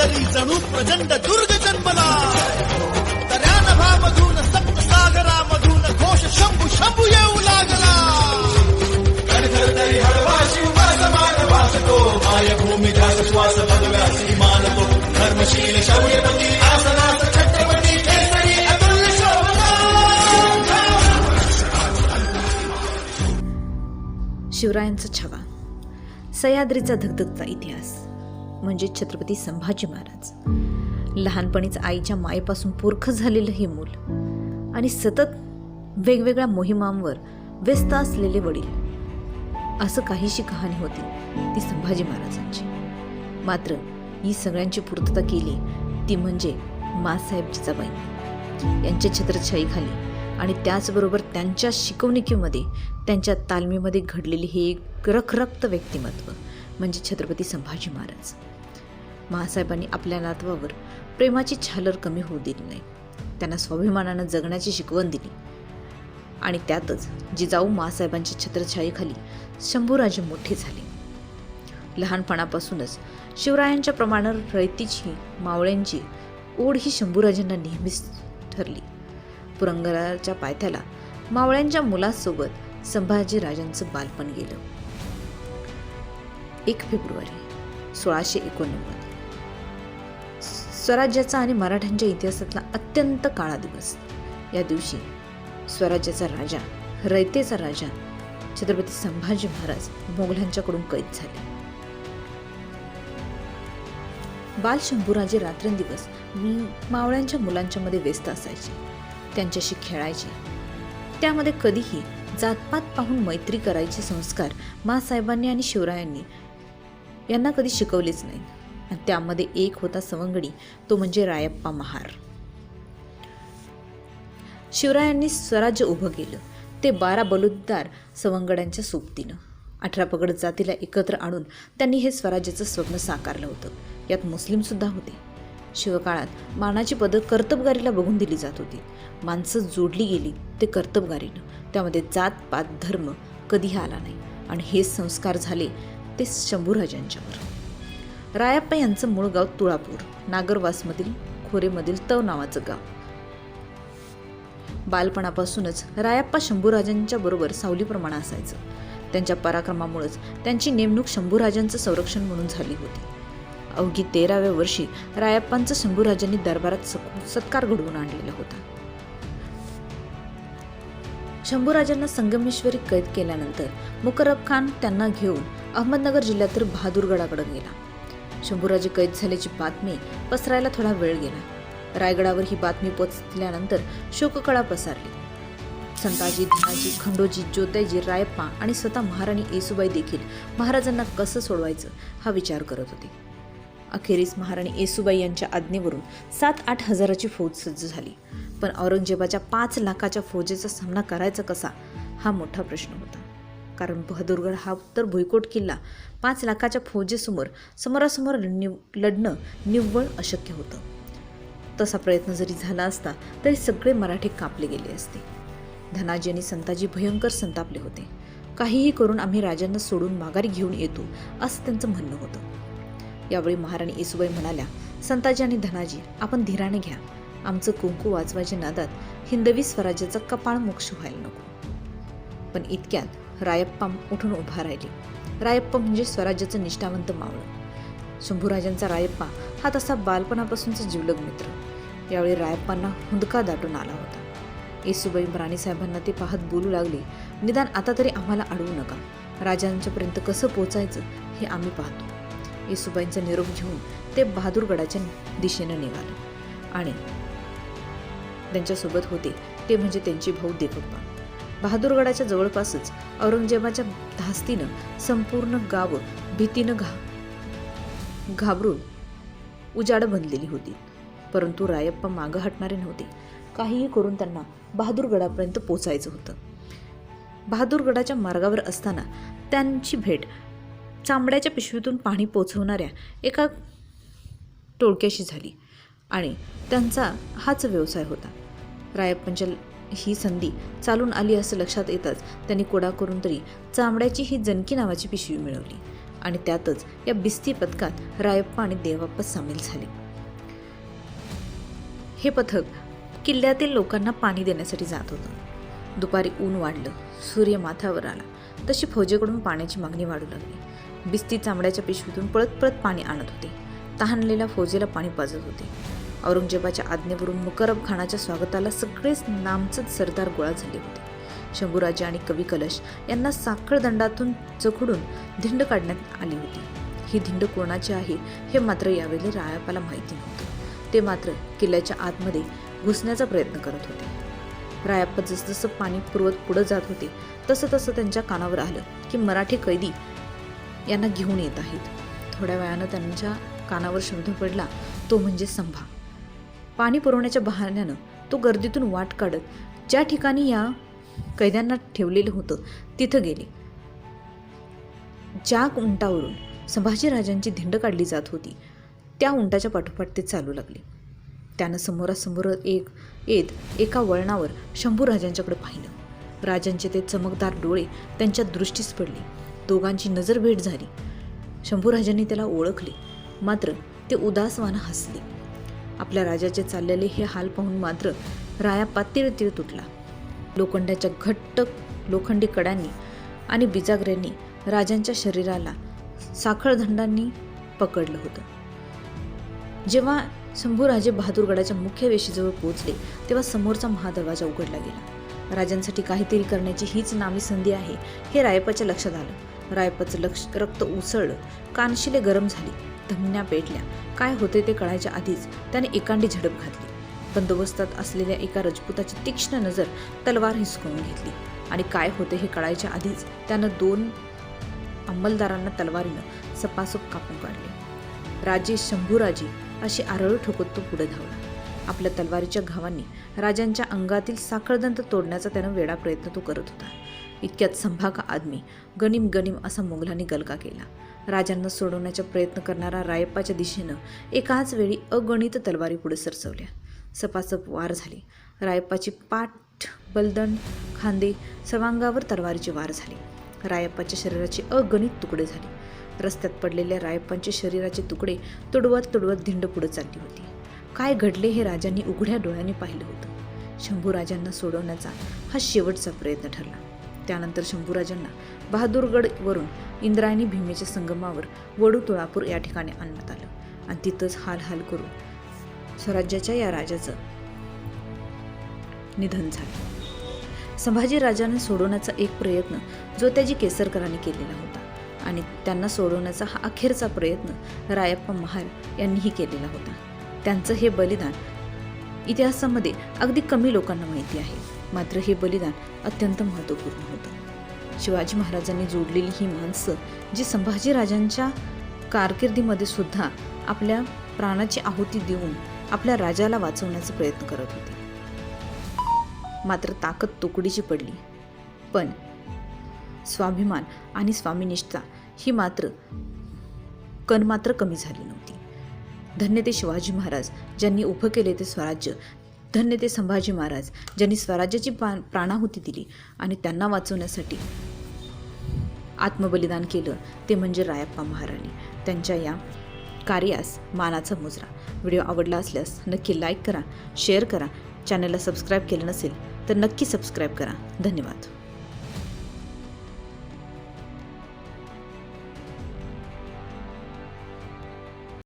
तरी जणू प्रचंड दुर्ग जन्मला. तऱ्या नभामधून सप्तसागरामधून घोष शंभू शंभू येऊ लागला. मायभूमी ध्यास श्वास धर्मशील शौर्यपती आसनास छत्रपती केसरी अतुल्य शोभा शिवरायांचा छवा सह्याद्रीचा धगधगचा इतिहास. म्हणजे छत्रपती संभाजी महाराज. लहानपणीच आईच्या मायेपासून पुरख झालेलं हे मूल आणि सतत वेगवेगळ्या मोहिमांवर व्यस्त असलेले वडील. असं काहीशी कहाणी होती ती संभाजी महाराजांची. मात्र ही सगळ्यांची पूर्तता केली ती म्हणजे मासाहेब जिजाबाई. यांच्या छत्रछाईखाली आणि त्याचबरोबर त्यांच्या शिकवणुकीमध्ये त्यांच्या तालमीमध्ये घडलेली हे एक रखरक्त व्यक्तिमत्व म्हणजे छत्रपती संभाजी महाराज. महासाहेबांनी आपल्या नातवावर प्रेमाची छालर कमी होऊ दिली नाही. त्यांना स्वाभिमानानं जगण्याची शिकवण दिली. आणि त्यातच जिजाऊ मासाहेबांच्या छत्रछाईखाली शंभूराजे मोठे झाले. लहानपणापासूनच शिवरायांच्या प्रमाणे रयतीची मावळ्यांची ओढ ही शंभूराजांना नेहमीच ठरली. पुरंगराच्या पायथ्याला मावळ्यांच्या मुलासोबत संभाजीराजांचं बालपण गेलं. एक फेब्रुवारी सोळाशे एकोणनव्वद. स्वराज्याचा आणि मराठ्यांच्या इतिहासातला अत्यंत काळा दिवस. या दिवशी स्वराज्याचा राजा रयतेचा राजा छत्रपती संभाजी महाराज मोगलांच्याकडून कैद झाले. बाल शंभूराजे रात्रंदिवस मी मावळ्यांच्या मुलांच्या मध्ये व्यस्त असायचे. त्यांच्याशी खेळायचे. त्यामध्ये कधीही जातपात पाहून मैत्री करायचे संस्कार मासाहेबांनी आणि शिवरायांनी यांना कधी शिकवलेच नाही. त्यामध्ये एक होता सवंगडी तो म्हणजे रायप्पा महार. शिवरायांनी स्वराज्य उभं केलं. ते बारा बलुद्दार सवंगड्यांच्या सोबतीनं. अठरा पगड जातीला एकत्र आणून त्यांनी हे स्वराज्याचं स्वप्न साकारलं होतं. यात मुस्लिमसुद्धा होते. शिवकाळात मानाची पदं कर्तबगारीला बघून दिली जात होती. माणसं जोडली गेली ते कर्तबगारीनं. त्यामध्ये जात पात धर्म कधीही आला नाही. आणि हे संस्कार झाले ते शंभूराजांच्यावर. रायाप्पा यांचं मूळ गाव तुळापूर नागरवासमधील खोरेमधील तव नावाचं गाव. बालपणापासूनच रायाप्पा शंभूराजांच्या बरोबर सावलीप्रमाणे असायचं. त्यांच्या पराक्रमामुळेच त्यांची नेमणूक शंभूराजांचं संरक्षण म्हणून झाली होती. अवघी तेराव्या वर्षी रायाप्पांचा शंभूराजांनी दरबारात सत्कार घडवून आणलेला होता. शंभूराजांना संगमेश्वरी कैद केल्यानंतर मुकरब खान त्यांना घेऊन अहमदनगर जिल्ह्यातील बहादूरगडाकडे गेला. शंभूराजे कैद झाल्याची बातमी पसरायला थोडा वेळ गेला. रायगडावर ही बातमी पोचल्यानंतर शोककळा पसरली. संताजी धनाजी खंडोजी जोताजी रायप्पा आणि स्वतः महाराणी येसुबाई देखील महाराजांना कसं सोडवायचं हा विचार करत होते. अखेरीस महाराणी येसुबाई यांच्या आज्ञेवरून सात आठ हजाराची फौज सज्ज झाली. पण औरंगजेबाच्या पाच लाखाच्या फौजेचा सामना करायचा कसा हा मोठा प्रश्न होता. कारण बहादूरगड हा उत्तर भुईकोट किल्ला पाच लाखाच्या फौजेसमोर समोरासमोर निव लढणं निव्वळ अशक्य होतं. तसा प्रयत्न जरी झाला असता तरी सगळे मराठे कापले गेले असते. धनाजी आणि संताजी भयंकर संतापले होते. काहीही करून आम्ही राजांना सोडून माघारी घेऊन येतो असं त्यांचं म्हणणं होतं. यावेळी महाराणी येसुबाई म्हणाल्या संताजी आणि धनाजी आपण धीराने घ्या. आमचं कुंकू वाचवायच्या नादात हिंदवी स्वराज्याचा कपाळ मोक्ष व्हायला नको. पण इतक्यात रायप्पा उठून उभा राहिली. रायप्पा म्हणजे स्वराज्याचं निष्ठावंत मावळं. शंभूराजांचा रायप्पा हा तसा बालपणापासूनचा जिवलग मित्र. यावेळी रायप्पांना हुंदका दाटून आला होता. येसुबाई राणीसाहेबांना ते पाहत बोलू लागले निदान आता तरी आम्हाला अडवू नका. राजांच्यापर्यंत कसं पोचायचं हे आम्ही पाहतो. येसुबाईंचा निरोप घेऊन ते बहादूरगडाच्या दिशेनं निघाले. आणि त्यांच्यासोबत होते ते म्हणजे त्यांचे भाऊ देवप्पा बहादूरगडाच्या जवळपासच औरंगजेबाच्या धास्तीनं संपूर्ण गाव भीतीनं घा घाबरून उजाड बनलेली होती. परंतु रायप्पा मागं हटणारे नव्हते. काहीही करून त्यांना बहादूरगडापर्यंत पोचायचं होतं. बहादूरगडाच्या मार्गावर असताना त्यांची भेट चांबड्याच्या पिशवीतून पाणी पोचवणाऱ्या एका टोळक्याशी झाली आणि त्यांचा हाच व्यवसाय होता. रायप्पांच्या ही संधी चालून आली असं लक्षात येताच त्यांनी कोडा करून तरी चांबड्याची ही जनकी नावाची पिशवी मिळवली. आणि त्यातच या बिस्ती पथकात रायप्पा आणि देवाप्पा सामील झाले. हे पथक किल्ल्यातील लोकांना पाणी देण्यासाठी जात होतं. दुपारी ऊन वाढलं सूर्य माथ्यावर आला. तशी फौजेकडून पाण्याची मागणी वाढू लागली. बिस्ती चांबड्याच्या पिशवीतून पळत पळत पाणी आणत होते. तहानलेल्या फौजेला पाणी पाजत होते. औरंगजेबाच्या आज्ञेवरून मुकरब खानाच्या स्वागताला सगळेच नामचंद सरदार गोळा झाले होते. शंभूराजे आणि कवी कलश यांना साखळदंडातून चखडून धिंड काढण्यात आली होती. ही धिंड कोणाची आहे हे मात्र यावेळी रायापाला माहिती नव्हतं. ते मात्र किल्ल्याच्या आतमध्ये घुसण्याचा प्रयत्न करत होते. रायाप्पा जसजसं पाणी पुरवत पुढं जात होते तसं तसं त्यांच्या कानावर आलं की मराठी कैदी यांना घेऊन येत आहेत. थोड्या वेळानं त्यांच्या कानावर शब्द पडला तो म्हणजे संभा. पाणी पुरवण्याच्या बहाण्यानं तो गर्दीतून वाट काढत ज्या ठिकाणी या कैद्यांना ठेवलेलं होतं तिथं गेले. ज्या उंटावरून संभाजीराजांची धिंड काढली जात होती त्या उंटाच्या पाठोपाठ ते चालू लागले. त्यानं समोरासमोर एक येत एका वळणावर शंभूराजांच्याकडे पाहिलं. राजांचे ते चमकदार डोळे त्यांच्या दृष्टीस पडले. दोघांची नजर भेट झाली. शंभूराजांनी त्याला ओळखले. मात्र ते उदासवानं हसले. आपल्या राजाचे चाललेले हे हाल पाहून मात्र राया पातीर तीर तुटला. लोखंडाच्या घट्ट लोखंडी कड्यांनी आणि बिजागऱ्यांनी राजांच्या शरीराला साखळदंडांनी पकडलं होतं. जेव्हा शंभूराजे बहादूरगडाच्या मुख्य वेशीजवळ पोहोचले तेव्हा समोरचा महादरवाजा उघडला गेला. राजांसाठी काहीतरी करण्याची हीच नामी संधी आहे हे रायपाच्या लक्षात आलं. रायपाचं लक्ष रक्त उसळलं. कानशिले गरम झाली. धमन्या पेटल्या. काय होते ते कळायच्या आधीच त्याने एकांडी झडप घातली. बंदोबस्तात असलेल्या एका रजपुताची तीक्ष्ण नजर तलवार हिसकवून घेतली. आणि काय होते हे कळायच्या आधीच त्यानं दोन अंमलदारांना तलवारीनं सपासप कापून काढले. राजे शंभूराजे अशी आरळ ठोकत तो पुढे धावला. आपल्या तलवारीच्या घावांनी राजांच्या अंगातील साखळदंत तोडण्याचा त्यानं वेडा प्रयत्न तो करत होता. इतक्यात संभाका आदमी गनिम गनिम असा मोगलांनी गलका केला. राजांना सोडवण्याचा प्रयत्न करणारा रायप्पाच्या दिशेनं एकाच वेळी अगणित तलवारी पुढे सरसवल्या. सपासप वार झाली. रायप्पाची पाठ बलदंड खांदे सर्वांगावर तलवारीची वार झाली. रायप्पाच्या शरीराचे अगणित तुकडे झाले. रस्त्यात पडलेल्या रायप्पांचे शरीराचे तुकडे तुडवत तुडवत धिंड पुढे चालली होती. काय घडले हे राजांनी उघड्या डोळ्यांनी पाहिलं होतं. शंभूराजांना सोडवण्याचा हा शेवटचा प्रयत्न ठरला. त्यानंतर शंभूराजांना बहादूरगडवरून इंद्रायणी भीमेच्या संगमावर वडू तुळापूर या ठिकाणी आणण्यात आलं. आणि तिथंच हाल हाल करून स्वराज्याच्या या राजाचं निधन झालं. संभाजी राजाने सोडवण्याचा एक प्रयत्न जो त्याजी केसरकरांनी केलेला होता. आणि त्यांना सोडवण्याचा हा अखेरचा प्रयत्न रायप्पा महार यांनीही केलेला होता. त्यांचं हे बलिदान इतिहासामध्ये अगदी कमी लोकांना माहिती आहे. मात्र हे बलिदान अत्यंत महत्त्वपूर्ण होतं. शिवाजी महाराजांनी जोडलेली ही माणसं जी संभाजीराजांच्या कारकिर्दीमध्ये सुद्धा आपल्या प्राणाची आहुती देऊन आपल्या राजाला वाचवण्याचा प्रयत्न करत होते. मात्र ताकद तुकडीची पडली. पण स्वाभिमान आणि स्वामीनिष्ठा ही मात्र कण मात्र कमी झाली नव्हती. धन्य ते शिवाजी महाराज ज्यांनी उभं केले ते स्वराज्य धन्य ते संभाजी महाराज ज्यांनी स्वराज्याची पा प्राणाहुती दिली आणि त्यांना वाचवण्यासाठी आत्मबलिदान केलं ते म्हणजे रायप्पा महाराणी. त्यांच्या या कार्यास मानाचा मुजरा. व्हिडिओ आवडला असल्यास नक्की लाईक करा शेअर करा. चॅनलला सबस्क्राईब केलं नसेल तर नक्की सबस्क्राईब करा. धन्यवाद.